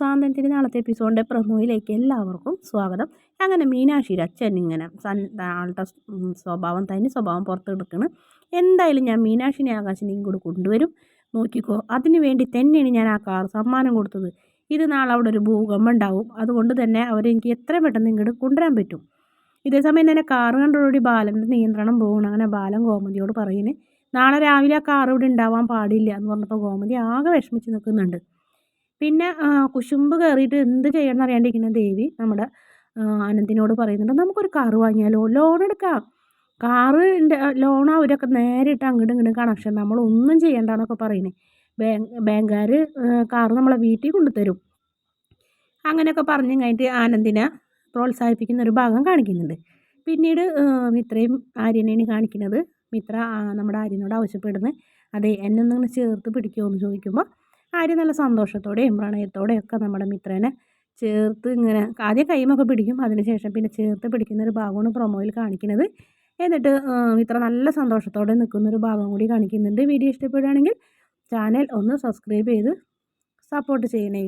സാന്ത്വനത്തിന്റെ നാളത്തെ എപ്പിസോഡിന്റെ പ്രമോയിലേക്ക് എല്ലാവർക്കും സ്വാഗതം. അങ്ങനെ മീനാക്ഷി അച്ഛൻ ഇങ്ങനെ സൻ ആളുടെ സ്വഭാവം തനി സ്വഭാവം പുറത്തെടുക്കണം. എന്തായാലും ഞാൻ മീനാക്ഷിനെ ആകാശിനെയും കൂടെ കൊണ്ടുവരും. നോക്കിക്കോ അതിന് വേണ്ടി തന്നെയാണ് ഞാൻ ആ കാർ സമ്മാനം കൊടുത്തത്. ഇത് നാളെ അവിടെ ഒരു ഭൂകമ്പം ഉണ്ടാവും. അതുകൊണ്ട് തന്നെ അവരെനിക്ക് എത്ര പെട്ടെന്ന് ഇങ്ങോട്ട് കൊണ്ടുവരാൻ പറ്റും. ഇതേ സമയം തന്നെ കാറ് കണ്ടോടി ബാലന്റെ നിയന്ത്രണം പോകണം അങ്ങനെ ബാലൻ ഗോമതിയോട് പറയുന്നത് നാളെ രാവിലെ ആ കാർ ഇവിടെ ഉണ്ടാവാൻ പാടില്ല എന്ന് പറഞ്ഞപ്പോൾ ഗോമതി ആകെ വിഷമിച്ച് നിൽക്കുന്നുണ്ട്. പിന്നെ കുശുമ്പ് കയറിയിട്ട് എന്ത് ചെയ്യണം അറിയാണ്ടിരിക്കുന്ന ദേവി നമ്മുടെ അനന്തിനോട് പറയുന്നുണ്ട്. നമുക്കൊരു കാറ് വാങ്ങിയാലോ? ലോൺ എടുക്കാം. കാറിന്റെ ലോൺ അവരൊക്കെ നേരിട്ട് അങ്ങോട്ടും ഇങ്ങോട്ടും കണക്ഷൻ നമ്മളൊന്നും ചെയ്യണ്ടെന്നൊക്കെ പറയുന്നത് ബാങ്ക് ബാങ്കുകാർ കാറ് നമ്മളെ വീട്ടിൽ കൊണ്ടുതരും. അങ്ങനെയൊക്കെ പറഞ്ഞു കഴിഞ്ഞിട്ട് ആനന്ദിനെ പ്രോത്സാഹിപ്പിക്കുന്ന ഒരു ഭാഗം കാണിക്കുന്നുണ്ട്. പിന്നീട് മിത്രയും ആര്യനെയാണ് കാണിക്കുന്നത് മിത്ര നമ്മുടെ ആര്യനോട് ആവശ്യപ്പെടുന്നത് അതെ എന്നെ ഒന്നിങ്ങനെ ചേർത്ത് പിടിക്കുമോ? എന്ന് ചോദിക്കുമ്പോൾ ആര്യ നല്ല സന്തോഷത്തോടെയും പ്രണയത്തോടെയും ഒക്കെ നമ്മുടെ മിത്രനെ ചേർത്ത് ഇങ്ങനെ ആദ്യം കൈമൊക്കെ പിടിക്കും. അതിനുശേഷം പിന്നെ ചേർത്ത് പിടിക്കുന്ന ഒരു ഭാഗമാണ് പ്രൊമോയിൽ കാണിക്കുന്നത്. എന്നിട്ട് മിത്ര നല്ല സന്തോഷത്തോടെ നിൽക്കുന്ന ഒരു ഭാഗം കൂടി കാണിക്കുന്നുണ്ട്. വീഡിയോ ഇഷ്ടപ്പെടുകയാണെങ്കിൽ ചാനൽ ഒന്ന് സബ്സ്ക്രൈബ് ചെയ്ത് സപ്പോർട്ട് ചെയ്യണേ.